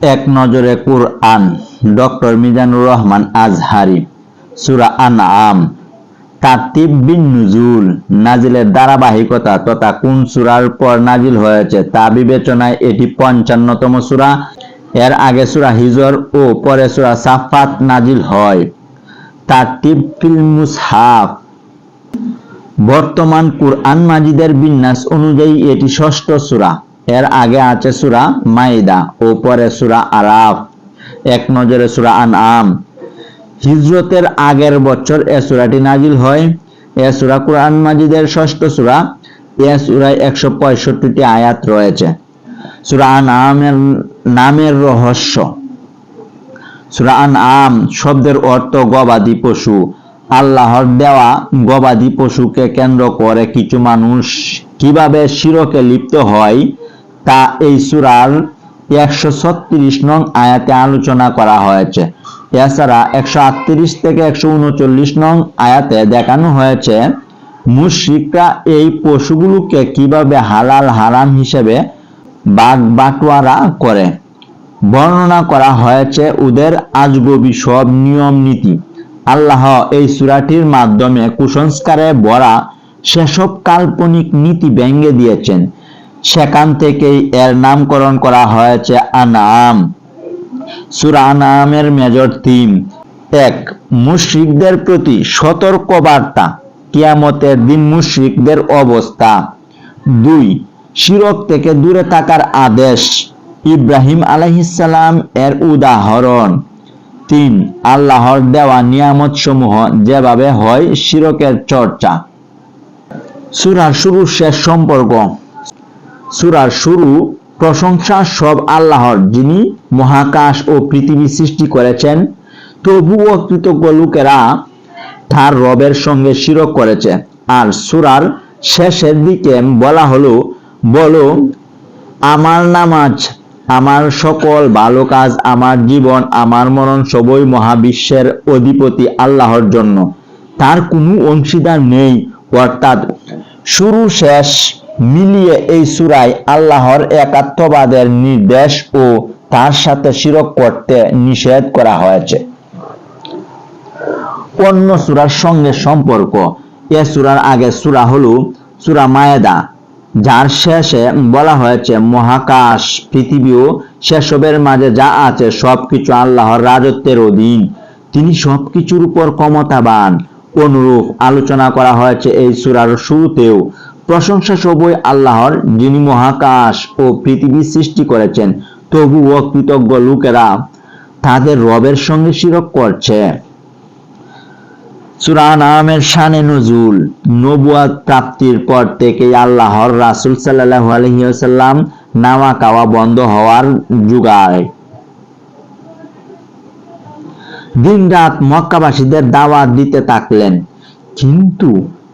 এক নজরে কুরআন, ডক্টর মিজানুর রহমান আজহারি, সুরা আনআম। তারতিব বিন নুজুল, নাজিলের ধারাবাহিকতা তথা কোন সূরার পর নাজিল হয়েছে তা বিবেচনায় এটি পঞ্চান্নতম সূরা। এর আগে সূরা হিজর ও পরে সূরা সাফাত নাজিল হয়। তারতিব ফিল মুসহাফ। বর্তমান কুরআন মাজিদের বিন্যাস অনুযায়ী এটি ষষ্ঠ সূরা। এর আগে আছে সুরা মাইদা ও পরে সূরা আরাফ। এক নজরে সূরা আনআম। হিজরতের আগের বছর এ সূরাটি নাজিল হয়। এ সূরা কুরআন মাজিদের ষষ্ঠ সূরা। এ সূরায় একশো পঁয়ষট্টিটি আয়াত রয়েছে। সূরা আনআমের নামের রহস্য। সূরা আনআম শব্দের অর্থ গবাদি পশু। আল্লাহর দেওয়া গবাদি পশুকে কেন্দ্র করে কিছু মানুষ কীভাবে শিরকে লিপ্ত হয় তা এই সূরার একশো ছত্রিশ নং আয়াতে আলোচনা করা হয়েছে। এছাড়া একশো আটত্রিশ থেকে একশো উনচল্লিশ নং আয়াতে দেখানো হয়েছে, মুশরিকরা এই পশুগুলোকে কীভাবে হালাল, হারাম হিসেবে বাগ বাটোয়ারা করে। বর্ণনা করা হয়েছে ওদের আজগবি সব নিয়ম নীতি। আল্লাহ এই সুরাটির মাধ্যমে কুসংস্কারে ভরা সেসব কাল্পনিক নীতি ব্যঙ্গে দিয়েছেন। সেখান থেকেই এর নামকরণ করা হয়েছে আনাম। সূরা আনামের মেজর থিম। এক, মুশরিকদের প্রতি সতর্ক বার্তা কিয়ামতের দিন মুশরিকদের অবস্থা। দুই, শিরক থেকে দূরে থাকার আদেশ। ইব্রাহিম আলাইহিসসালাম এর উদাহরণ। তিন, আল্লাহর দেওয়া নিয়ামত সমূহ যেভাবে হয় শিরকের চর্চা। সুরার শুরু শেষ সম্পর্ক। সুরার শুরু প্রশংসা সব আল্লাহর, যিনি মহাকাশ ও পৃথিবী সৃষ্টি করেছেন। তবুও কৃতজ্ঞ লোকেরা তার রবের সঙ্গে শিরক করেছে। আর সুরার শেষের দিকে বলা হলো, বলো, আমার নামাজ, আমার সকল ভালো কাজ, আমার জীবন, আমার মরণ সবই মহাবিশ্বের অধিপতি আল্লাহর জন্য। তার কোনো অংশীদার নেই। অর্থাৎ শুরু শেষ মিলিয়ে এই সুরায় আল্লাহর একাত্মবাদের নির্দেশ ও তার সাথে শিরক করতে নিষেধ করা হয়েছে। অন্য সুরার সঙ্গে সম্পর্ক, এ সুরার আগে সুরা হলো সুরা মায়েদা, যার শেষে বলা হয়েছে, মহাকাশ, পৃথিবী ও সেসবের মাঝে যা আছে সবকিছু আল্লাহর রাজত্বের অধীন। তিনি সবকিছুর উপর ক্ষমতাবান। অনুরূপ আলোচনা করা হয়েছে এই সুরার শুরুতেও। প্রশংসা সবই আল্লাহর, যিনি মহাকাশ ও পৃথিবী সৃষ্টি করেছেন। তবুও কৃতজ্ঞ লোকেরা তাদের রবের সঙ্গে শিরক করছে। সূরা নামের শানে নজুল নবুয়াত প্রাপ্তির পর থেকেই আল্লাহর রাসূল সাল্লাল্লাহু আলাইহি ওয়াসাল্লাম নামা কাওয়া বন্ধ হওয়ার যুগায়। দিনরাত মক্কাবাসীদের দাওয়াত দিতে থাকলেন। কিন্তু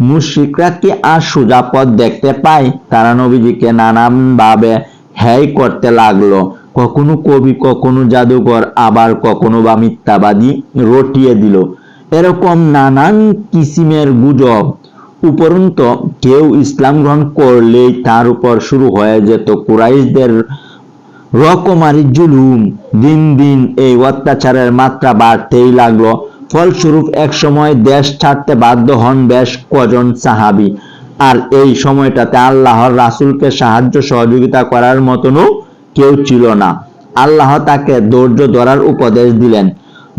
মুশরিকরা কি আর সোজা পথ দেখতে পায়? তারা নবীজিকে নানান ভাবে হ্যায় করতে লাগল। কখনো কবি, কখনো জাদুকর আবার কখনো বা মিথ্যাবাদী রটিয়ে দিল। এরকম নানান কিসিমের গুজব। উপরন্ত কেউ ইসলাম গ্রহণ করলেই তার উপর শুরু হয়ে যেত কুরাইশদের রকমারি জুলুম। দিন দিন এই অত্যাচারের মাত্রা বাড়তেই লাগল। ফলস্বরূপ এক সময় দেশ ছাড়তে বাধ্য হন বেশ কজন সাহাবি। আর এই সময়টাতে আল্লাহর রাসূলকে সাহায্য সহযোগিতা করার মতনও কেউ ছিল না। আল্লাহ তাকে ধৈর্য ধরার উপদেশ দিলেন।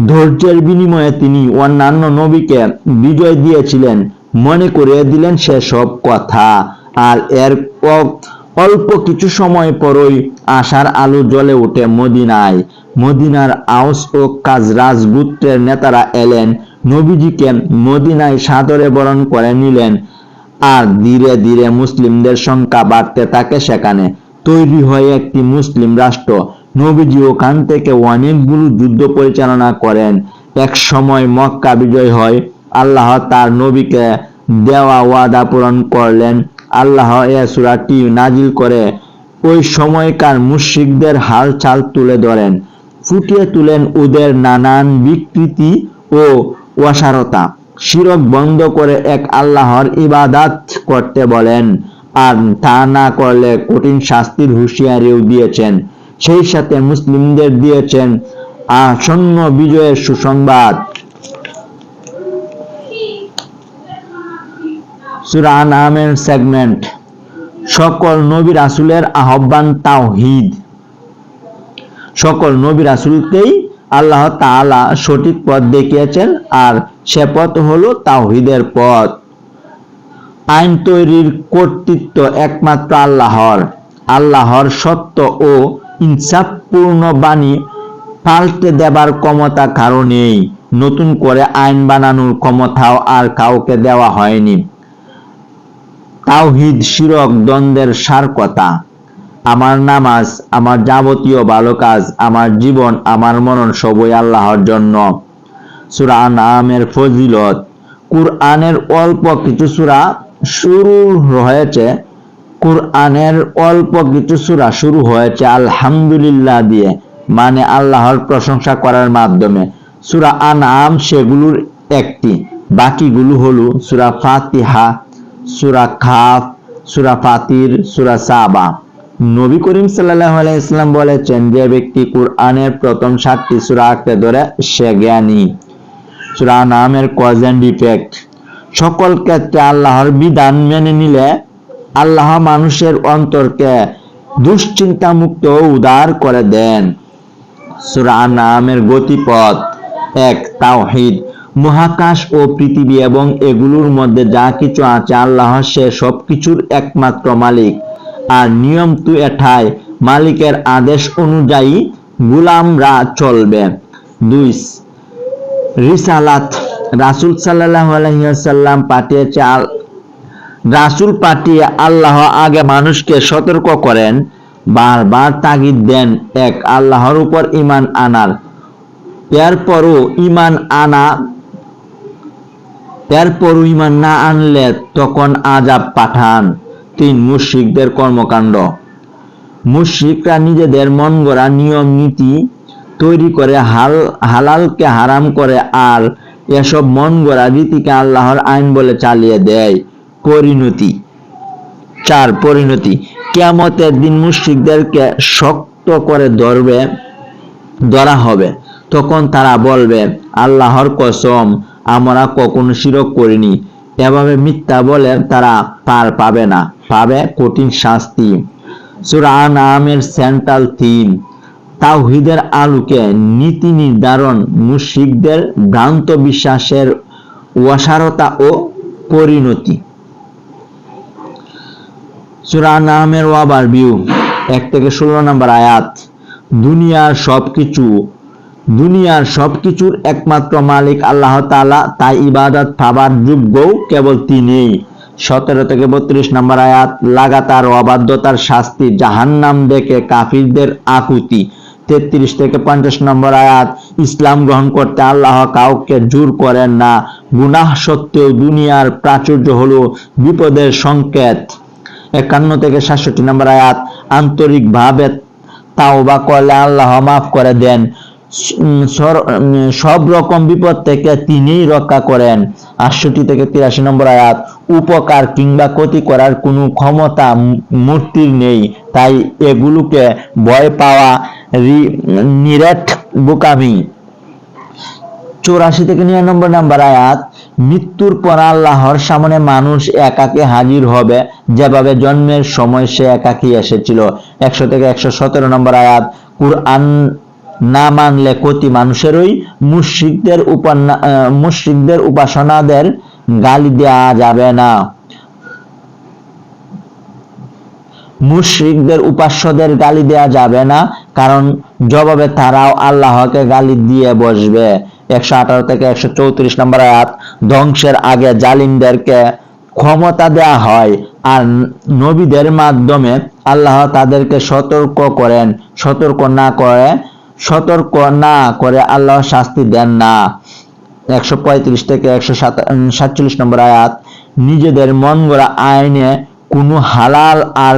ধৈর্যের বিনিময়ে তিনি অন্যান্য নবীকে বিজয় দিয়েছিলেন। মনে করিয়ে দিলেন সেসব কথা। আর এর অল্প কিছু সময় পরই আশার আলো জ্বলে ওঠে মদিনায়। মদিনার আউস ও কাজরাজ গোত্রের নেতারা এলেন। নবীজিকে মদিনায় সাদরে বরণ করে নিলেন। আর ধীরে ধীরে মুসলিমদের সংখ্যা বাড়তে থাকে সেখানে। তৈরি হয় একটি মুসলিম রাষ্ট্র। নবীজি ওখান থেকে অনেকগুলো যুদ্ধ পরিচালনা করেন। এক সময় মক্কা বিজয় হয়। আল্লাহ তার নবীকে দেওয়া ওয়াদা পূরণ করলেন। আল্লাহ এ সুরাটি নাজিল করে। ওই সময়কার মুশরিকদের হাল চাল তুলে ধরেন। ফুটিয়ে তুলেন ওদের নানান বিকৃতি ও অসারতা। শিরক বন্ধ করে এক আল্লাহর ইবাদাত করতে বলেন, আর তা না করলে কঠিন শাস্তির হুঁশিয়ারিও দিয়েছেন। সেই সাথে মুসলিমদের দিয়েছেন আসন্ন বিজয়ের সুসংবাদ। সূরা আমের সেগমেন্ট, সকল নবী রাসূলের আহ্বান তাওহীদ। সকল নবী রাসূলকেই আল্লাহ তাআলা সঠিক পথ দেখিয়েছেন আর সে পথ হলো তাওহীদের পথ। আইন তৈরির কর্তৃত্ব একমাত্র আল্লাহর। আল্লাহর সত্য ও ইনসাফপূর্ণ বাণী পাল্টে দেবার ক্ষমতা কারও নেই। নতুন করে আইন বানানোর ক্ষমতাও আর কাউকে দেওয়া হয়নি। তাওহিদ, শিরক, দ্বন্দ্বের সার কথা। আমার নামাজ, আমার যাবতীয় ভালো কাজ, আমার জীবন, আমার মনন সবই আল্লাহর জন্য। সূরা আনআমের ফজিলত। কুরআনের অল্প কিছু সূরা শুরু হয়েছে। কুরআনের অল্প কিছু সূরা শুরু হয়েছে আলহামদুলিল্লাহ দিয়ে মানে আল্লাহর প্রশংসা করার মাধ্যমে। সূরা আনআম সেগুলোর একটি। বাকিগুলো হলো সুরা ফাতিহা, সুরা খাফ সুরা ফাতির, সুরা সাবা। নবী করিম আলাইহি ইসলাম বলেছেন, যে ব্যক্তি কুরআনের প্রথম সাতটি সূরা আঁকড়ে ধরে, সে জ্ঞানী। সূরা নামের কজ এন্ড ইফেক্ট সকল ক্ষেত্রে আল্লাহর বিধান মেনে নিলে আল্লাহ মানুষের অন্তরকে দুশ্চিন্তা মুক্ত উদার করে দেন। সূরা নামের গতিপথ এক, তাওহীদ। মহাকাশ ও পৃথিবী এবং এগুলোর মধ্যে যা কিছু আছে, আল্লাহ সে সবকিছুর একমাত্র মালিক। আর নিয়ম তু এঠায় মালিকের আদেশ অনুযায়ী গুলামরা চলবে। দুই, রিসালাত, রাসূল সাল্লাল্লাহু আলাইহি ওয়াসাল্লাম পাঠিয়েছে আল, রাসূল পাঠিয়ে আল্লাহ আগে মানুষকে সতর্ক করেন, বারবার তাগিদ দেন, এক, আল্লাহর উপর ঈমান আনার। এরপরও ঈমান আনা, এরপরও ঈমান না আনলে তখন আজাব পাঠান। তিন মুশরিকদের কর্মকাণ্ড। মুশরিকরা নিজেদের মন গড়া নিয়ম, নীতি তৈরি করে হাল, হালালকে হারাম করে আর এসব মন গড়া রীতিকে আল্লাহর আইন বলে চালিয়ে দেয়। পরিণতি। চার, পরিণতি। কেয়ামতের দিন মুশরিকদেরকে শক্ত করে ধরবে, ধরা হবে। তখন তারা বলবে, আল্লাহর কসম, আমরা কখনো শিরক করিনি। এভাবে মিথ্যা বলে তারা পার পাবে না। পাবে কঠিন শাস্তি। সূরা সেন্ট্রাল থিম তাওহীদের আলোকে নীতি নির্ধারণ, মুশরিকদের ভ্রান্ত বিশ্বাসের অসারতা ও পরিণতি। ওয়াবার ভিউ এক থেকে ষোলো নম্বর আয়াত, দুনিয়ার সবকিছু, দুনিয়ার সবকিছুর একমাত্র মালিক আল্লাহ তাআলা, তাই ইবাদত পাবার যোগ্যও কেবল তিনিই সতেরো থেকে বত্রিশ নম্বর আয়াত, লাগাতার অবাধ্যতার শাস্তি, জাহান্নাম দেখে কাফিরদের আকুতি। তেত্রিশ থেকে পঞ্চাশ নম্বর আয়াত, ইসলাম গ্রহণ করতে আল্লাহ কাউকে জোর করেন না, গুনাহ সত্ত্বেও দুনিয়ার প্রাচুর্য হলো বিপদের সংকেত। একান্ন থেকে সাতষট্টি নম্বর আয়াত, আন্তরিকভাবে তাওবা করলে আল্লাহ মাফ করে দেন সব রকম বিপদ থেকে তিনিই রক্ষা করেন। আটষট্টি থেকে তিরাশি নম্বর আয়াত, উপকার কিংবা ক্ষতি করার কোনো ক্ষমতা মূর্তির নেই। তাই এগুলোকে ভয় পাওয়া নিরেট বোকামি। চৌরাশি থেকে নিরানব্বই নম্বর আয়াত, মৃত্যুর পর আল্লাহর সামনে মানুষ একাকে হাজির হবে। যেভাবে জন্মের সময় সে একাকি এসেছিল। একশো থেকে একশো সতেরো নম্বর আয়াত, কুরআন না মানলে ক্ষতি মানুষেরই। মুশ্রিকদের উপান্না মুশ্রিকদের উপাসনাদের গালি দেওয়া যাবে না। মুশ্রিকদের উপাস্যদের গালি দেয়া যাবে না, কারণ জবাবে তারাও আল্লাহকে গালি দিয়ে বসবে। একশো আঠারো থেকে একশো চৌত্রিশ নম্বর আয়াত, ধ্বংসের আগে জালিমদেরকে ক্ষমতা দেয়া হয়, আর নবীদের মাধ্যমে আল্লাহ তাদেরকে সতর্ক করেন। সতর্ক না করে সতর্ক না করে আল্লাহ শাস্তি দেন না। একশো পঁয়ত্রিশ থেকে একশো সাতচল্লিশ নম্বর আয়াত, নিজেদের মন গড়া আইনে কোনো হালাল আর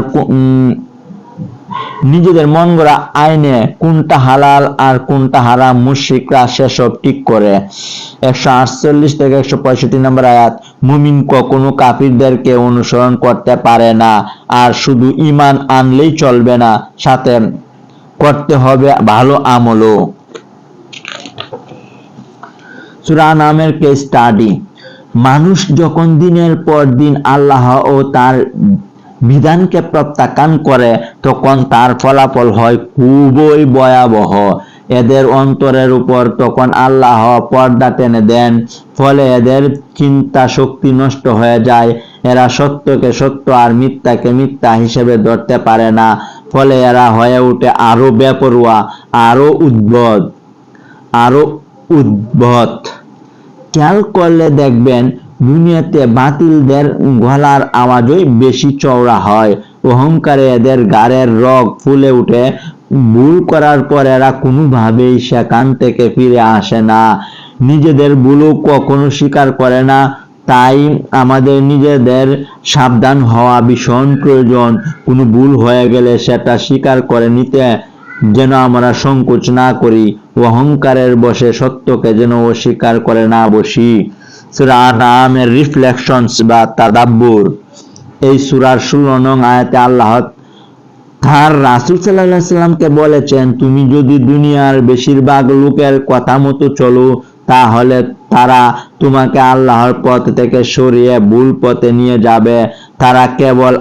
নিজেদের মন গড়া আইনে কোনটা হালাল আর কোনটা হারাম মুশ্রিকরা সেসব ঠিক করে। একশো আটচল্লিশ থেকে একশো পঁয়ষট্টি নম্বর আয়াত, মুমিন কখনো কাফিরদেরকে অনুসরণ করতে পারে না, আর শুধু ইমান আনলেই চলবে না। সাথে করতে হবে ভালো আমলও। সূরা নামের কে স্টাডি মানুষ যখন দিনের পর দিন আল্লাহ ও তার বিধানকে প্রত্যাখ্যান করে, তখন তার ফলাফল হয় খুবই ভয়াবহ। এদের অন্তরের উপর তখন আল্লাহ পর্দা টেনে দেন, ফলে এদের চিন্তা শক্তি নষ্ট হয়ে যায়। এরা সত্যকে সত্য আর মিথ্যাকে মিথ্যা হিসেবে ধরতে পারে না। ফলে এরা হয়ে ওঠে আরও বেপরোয়া, আরও উদ্ভদ আরও উদ্ভট। খেয়াল করলে দেখবেন, দুনিয়াতে বাতিলদের গলার আওয়াজই বেশি চওড়া হয়। অহংকারে এদের গাড়ের রগ ফুলে উঠে। ভুল করার পর এরা কোনোভাবেই সেখান থেকে ফিরে আসে না। নিজেদের ভুলও কখনো স্বীকার করে না। তাই আমাদের নিজেদের সাবধান হওয়া ভীষণ প্রয়োজন। কোনো ভুল হয়ে গেলে সেটা স্বীকার করে নিতে যেন আমরা সংকোচ না করি অহংকারের বসে সত্যকে যেন অস্বীকার করে না বসি। রিফ্লেকশনস বা তাদাব্বুর। এই সুরার ষোলো নং আয়াতে আল্লাহ তার রাসুল সাল্লাহ সাল্লামকে বলেছেন, তুমি যদি দুনিয়ার বেশিরভাগ লোকের কথা মতো চলো, তাহলে তারা তোমাকে আল্লাহর পথ থেকে সরিয়ে ভুল পথে নিয়ে যাবে। তারা কেবল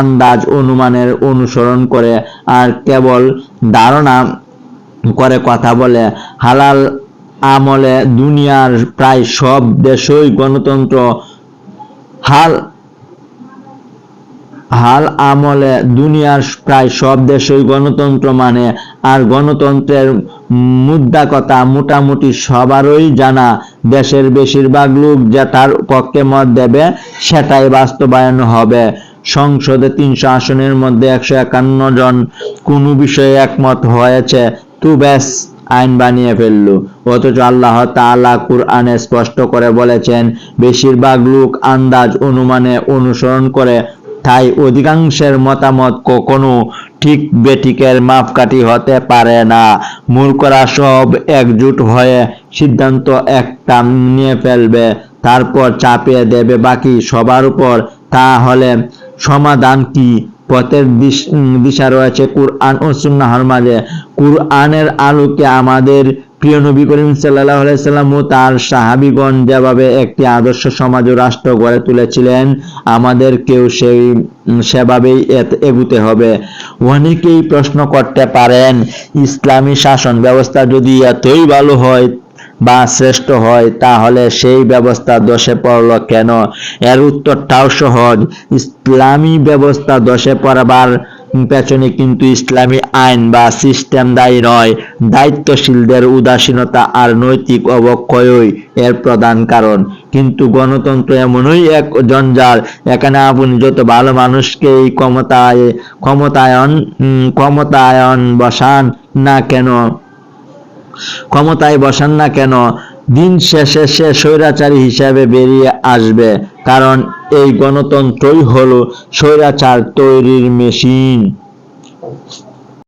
আন্দাজ অনুমানের অনুসরণ করে আর কেবল ধারণা করে কথা বলে। হালাল আমলে দুনিয়ার প্রায় সব দেশই গণতন্ত্র। হাল হাল আমলে দুনিয়ার প্রায় সব দেশই গণতন্ত্র মানে আর গণতন্ত্রের মুদ্রা কথা মোটামুটি সবারই জানা। দেশের বেশিরভাগ লোক যেটার পক্ষে মত দেবে, সেটাই বাস্তবায়ন হবে। সংসদে তিনশো আসনের মধ্যে একশো একান্ন জন কোন বিষয়ে একমত হয়েছে, তো ব্যাস, আইন বানিয়ে ফেলল। অথচ আল্লাহ তাআলা কুরআনে স্পষ্ট করে বলেছেন, বেশিরভাগ লোক আন্দাজ অনুমানে অনুসরণ করে, তাই অধিকাংশের মতামত কখনো ঠিক বেটিকের মাপকাঠি হতে পারে না। মূর্খরা সব একজুট হয়ে সিদ্ধান্ত একটা নিয়ে ফেলবে, তারপর চাপিয়ে দেবে বাকি সবার উপর। তাহলে সমাধান কি? পথের দিশ- রয়েছে কুরআন ও সুন্নাহর মাঝে। কুরআনের আলোকে আমাদের প্রিয় নবী করিম সাল্লাহ সাল্লাম ও তার সাহাবিগণ যেভাবে একটি আদর্শ সমাজ ও রাষ্ট্র গড়ে তুলেছিলেন আমাদেরকেও সেই, সেভাবেই এগুতে হবে। অনেকেই প্রশ্ন করতে পারেন, ইসলামী শাসন ব্যবস্থা যদি এতই ভালো হয় বা শ্রেষ্ঠ হয়, তাহলে সেই ব্যবস্থা দোষে পড়ল কেন? এর উত্তরটাও সহজ। ইসলামী ব্যবস্থা দোষে পড়াবার পেছনে কিন্তু ইসলামী আইন বা সিস্টেম দায়ী নয় দায়িত্বশীলদের উদাসীনতা আর নৈতিক অবক্ষয়ই এর প্রধান কারণ। কিন্তু গণতন্ত্র এমনই এক জঞ্জাল, এখানে আপনি যত ভালো মানুষকে এই ক্ষমতায়, ক্ষমতায়ন ক্ষমতায়ন বসান না কেন? ক্ষমতায় বসান না কেন? দিন শেষে সে স্বৈরাচারী হিসাবে বেরিয়ে আসবে কারণ এই গণতন্ত্রই হলো স্বৈরাচার তৈরির মেশিন।